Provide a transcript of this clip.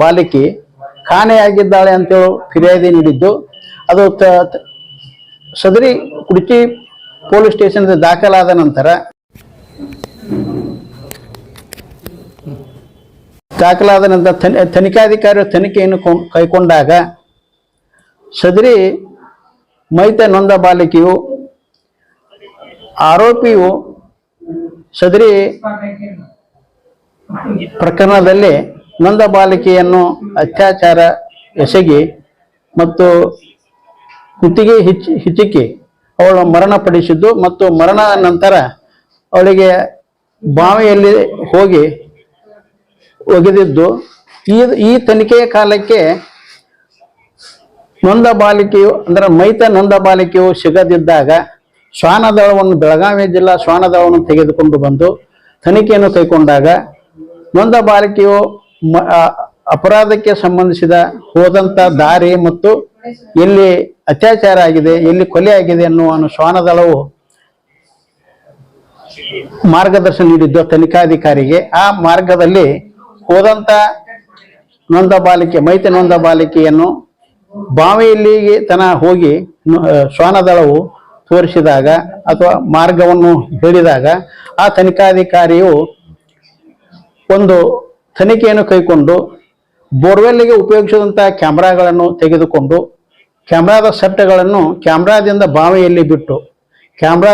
ಬಾಲಕಿ ಕಾಣೆಯಾಗಿದ್ದಾಳೆ ಅಂತೇಳಿ ಫಿರ್ಯಾದಿ ನೀಡಿದ್ದು. ಅದು ಸದರಿ ಕುಡಿಚಿ ಪೊಲೀಸ್ ಸ್ಟೇಷನ್ ದಾಖಲಾದ ನಂತರ ದಾಖಲಾದ ನಂತರ ತನಿ- ತನಿಖಾಧಿಕಾರಿ ತನಿಖೆಯನ್ನು ಕೈಕೊಂಡಾಗ ಸದರಿ ಮೈತ ನೊಂದ ಬಾಲಕಿಯು ಆರೋಪಿಯು ಸದರಿ ಪ್ರಕರಣದಲ್ಲಿ ನೊಂದ ಬಾಲಿಕೆಯನ್ನು ಅತ್ಯಾಚಾರ ಎಸಗಿ ಮತ್ತು ಕುತ್ತಿಗೆ ಹಿಚ್ ಹಿಚಿಕ್ಕಿ ಅವಳು ಮರಣ ಪಡಿಸಿದ್ದು ಮತ್ತು ಮರಣ ನಂತರ ಅವಳಿಗೆ ಬಾವಿಯಲ್ಲಿ ಹೋಗಿ ಒಗೆದಿದ್ದು. ಈ ಈ ತನಿಖೆಯ ಕಾಲಕ್ಕೆ ನೊಂದ ಬಾಲಿಕೆಯು, ಅಂದ್ರೆ ಮೈತ ನೊಂದ ಬಾಲಿಕೆಯು ಸಿಗದಿದ್ದಾಗ ಶ್ವಾನದಳವನ್ನು, ಬೆಳಗಾವಿ ಜಿಲ್ಲಾ ಶ್ವಾನದಳವನ್ನು ತೆಗೆದುಕೊಂಡು ಬಂದು ತನಿಖೆಯನ್ನು ಕೈಕೊಂಡಾಗ ನೊಂದ ಬಾಲಿಕೆಯು ಅಪರಾಧಕ್ಕೆ ಸಂಬಂಧಿಸಿದ ಹೋದಂತ ದಾರಿ ಮತ್ತು ಎಲ್ಲಿ ಅತ್ಯಾಚಾರ ಆಗಿದೆ, ಎಲ್ಲಿ ಕೊಲೆ ಆಗಿದೆ ಅನ್ನುವ ಶ್ವಾನದಳವು ಮಾರ್ಗದರ್ಶನ ನೀಡಿದ್ದು ತನಿಖಾಧಿಕಾರಿಗೆ. ಆ ಮಾರ್ಗದಲ್ಲಿ ಹೋದಂತ ನೊಂದ ಬಾಲಿಕೆ, ಮೈತ್ರಿ ನೊಂದ ಬಾಲಿಕೆಯನ್ನು ಬಾವಿಯಲ್ಲಿ ತನ ಹೋಗಿ ಶ್ವಾನದಳವು ತೋರಿಸಿದಾಗ ಅಥವಾ ಮಾರ್ಗವನ್ನು ಹೇಳಿದಾಗ ಆ ತನಿಖಾಧಿಕಾರಿಯು ಒಂದು ತನಿಖೆಯನ್ನು ಕೈಕೊಂಡು ಬೋರ್ವೆಲ್ಗೆ ಉಪಯೋಗಿಸಿದಂತಹ ಕ್ಯಾಮ್ರಾಗಳನ್ನು ತೆಗೆದುಕೊಂಡು ಕ್ಯಾಮ್ರಾದ ಸೆಟ್ಗಳನ್ನು ಕ್ಯಾಮ್ರಾದಿಂದ ಬಾವಿಯಲ್ಲಿ ಬಿಟ್ಟು ಕ್ಯಾಮ್ರಾ